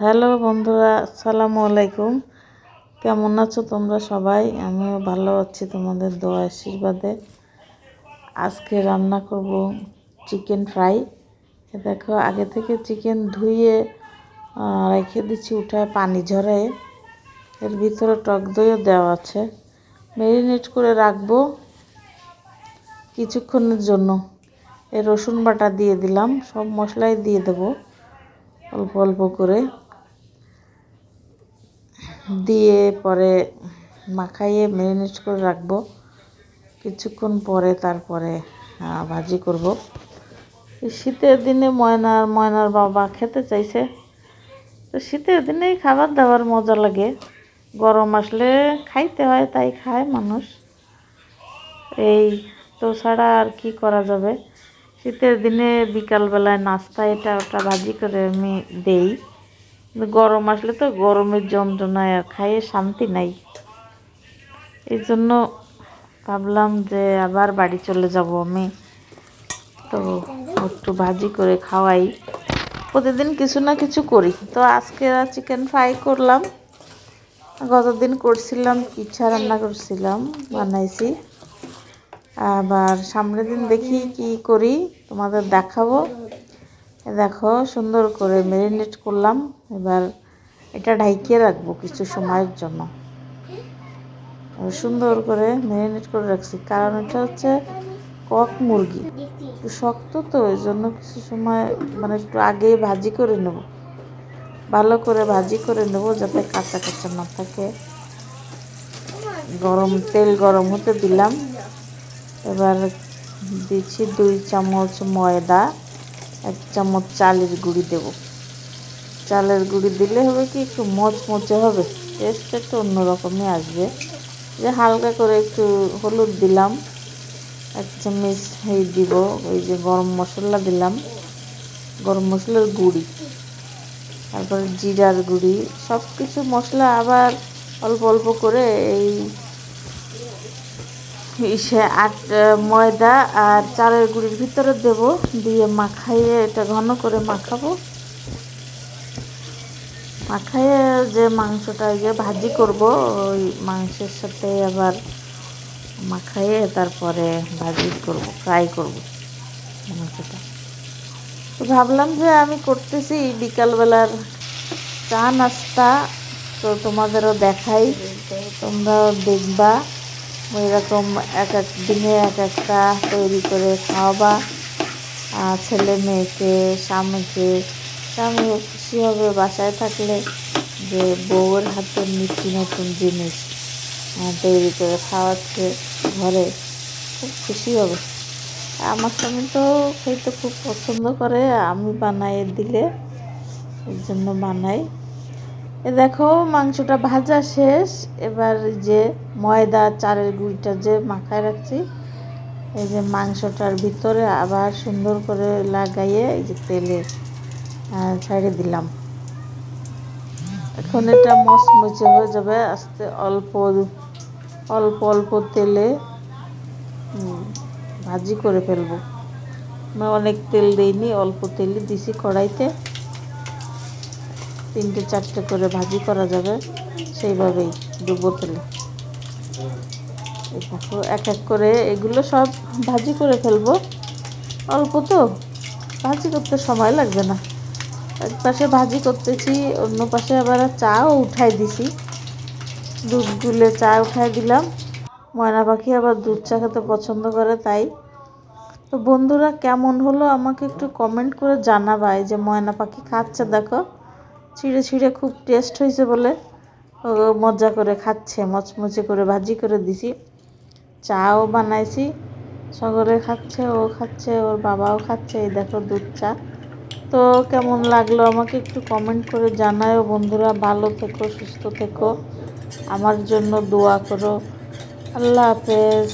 Hello বন্ধুরা, আসসালামু আলাইকুম। কেমন আছো তোমরা সবাই? আমিও ভালো আছি তোমাদের দোয়া আশীর্বাদে। আজকে রান্না করব চিকেন ফ্রাই। দেখো, আগে থেকে চিকেন ধুয়ে রেখে দিচ্ছি উঠায় পানি ঝরে। এর ভিতরে টক দইও দেওয়া আছে। ম্যারিনেট করে রাখব কিছুক্ষণের জন্য। এই রসুন বাটা দিয়ে দিলাম, সব মশলাই দিয়ে দেবো। অল্প অল্প করে দিয়ে পরে মাখাইয়ে ম্যারিনেট করে রাখব। কিছুক্ষণ পরে তারপরে ভাজি করব। শীতের দিনে ময়নার ময়নার বাবা খেতে চাইছে। তো শীতের দিনেই খাবার দাবার মজা লাগে। গরম আসলে খাইতে হয়, তাই খায় মানুষ। এই তো ছাড়া আর কি করা যাবে? শীতের দিনে বিকালবেলায় নাস্তা এটা ওটা ভাজি করে আমি দেই। গরম আসলে তো গরমের যন্ত্রণায় খাইয়ে শান্তি নাই। এই জন্য ভাবলাম যে আবার বাড়ি চলে যাব আমি। তো একটু ভাজি করে খাওয়াই। প্রতিদিন কিছু না কিছু করি। তো আজকে চিকেন ফ্রাই করলাম। গতদিন করছিলাম, পিঠা রান্না করছিলাম, বানাইছি। আবার সামনের দিন দেখি কি করি, তোমাদের দেখাবো। দেখো, সুন্দর করে ম্যারিনেট করলাম। এবার এটা ঢাইকিয়ে রাখব কিছু সময়ের জন্য। সুন্দর করে ম্যারিনেট করে রাখছি, কারণ এটা হচ্ছে কক মুরগি। একটু শক্ত তো, ওই জন্য কিছু সময় মানে একটু আগে ভাজি করে নেব। ভালো করে ভাজি করে নেব যাতে কাঁচা কাঁচা না থাকে। গরম, তেল গরম হতে দিলাম। এবার দিচ্ছি দুই চামচ ময়দা, এক চামচ চালের গুঁড়ি দেব। চালের গুঁড়ি দিলে হবে কি একটু মচমচে হবে টেস্ট একটু অন্যরকমই আসবে। যে হালকা করে একটু হলুদ দিলাম, এক চামচ এই দিব, ওই যে গরম মশলা দিলাম, গরম মশলার গুঁড়ি। তারপরে জিরার গুঁড়ি সব কিছু মশলা আবার অল্প অল্প করে এই ইসে আট ময়দা আর চালের গুঁড়ির ভিতরে দেব। দিয়ে মাখাইয়ে এটা ঘন করে মাখাবো। মাখাইয়ে যে মাংসটা যে ভাজি করব, ওই মাংসের সাথে আবার মাখাইয়ে তারপরে ভাজি করব ফ্রাই করব মাংসটা। তো ভাবলাম যে আমি করতেছি বিকালবেলার চা নাস্তা। তো তোমাদেরও দেখাই, তোমরাও দেখবা। এরকম এক এক দিনে এক একটা তৈরি করে খাওয়াবা। ছেলে মেয়েকে, স্বামীকে স্বামীও খুশি হবে বাসায় থাকলে যে বউয়ের হাতের নিত্য নতুন জিনিস তৈরি করে খাওয়াচ্ছে ঘরে, খুব খুশি হবে। আমার স্বামী তো খেতে খুব পছন্দ করে, আমি বানাই দিলে এর জন্য বানাই। এ দেখো, মাংসটা ভাজা শেষ। এবার যে ময়দা, চালের গুঁড়িটা যে মাখায় রাখছি, এই যে মাংসটার ভিতরে আবার সুন্দর করে লাগাইয়ে এই যে তেলে ছাড়ে দিলাম। এখন এটা মচমচে হয়ে যাবে, আস্তে অল্প অল্প অল্প তেলে ভাজি করে ফেলব। অনেক তেল দিইনি, অল্প তেলে দিছি কড়াইতে। তিনটে, চারটে করে ভাজি করা যাবে। সেইভাবেই ডুবো তেলে। দেখো, এক এক করে এগুলো সব ভাজি করে ফেলব। অল্প তো, ভাজি করতে সময় লাগবে না। এক পাশে ভাজি করতেছি, অন্য পাশে আবার চাও উঠাই দিছি। দুধ গুলে চা উঠাই দিলাম। ময়না পাখি আবার দুধ চা খেতে পছন্দ করে, তাই। তো বন্ধুরা, কেমন হলো আমাকে একটু কমেন্ট করে জানাবাই যে ময়না পাখি খাচ্ছে, দেখো। ছিঁড়ে ছিঁড়ে খুব টেস্ট হয়েছে বলে মজা করে খাচ্ছে, মচমচে করে ভাজি করে দিছি। চাও বানাইছি, সকলে খাচ্ছে, ও খাচ্ছে, ওর বাবাও খাচ্ছে, এই দেখো দুধ চা। তো কেমন লাগল আমাকে একটু কমেন্ট করে জানাও বন্ধুরা, ভালো থেকো, সুস্থ থেকো। আমার জন্য দোয়া করো। আল্লাহ হাফেজ।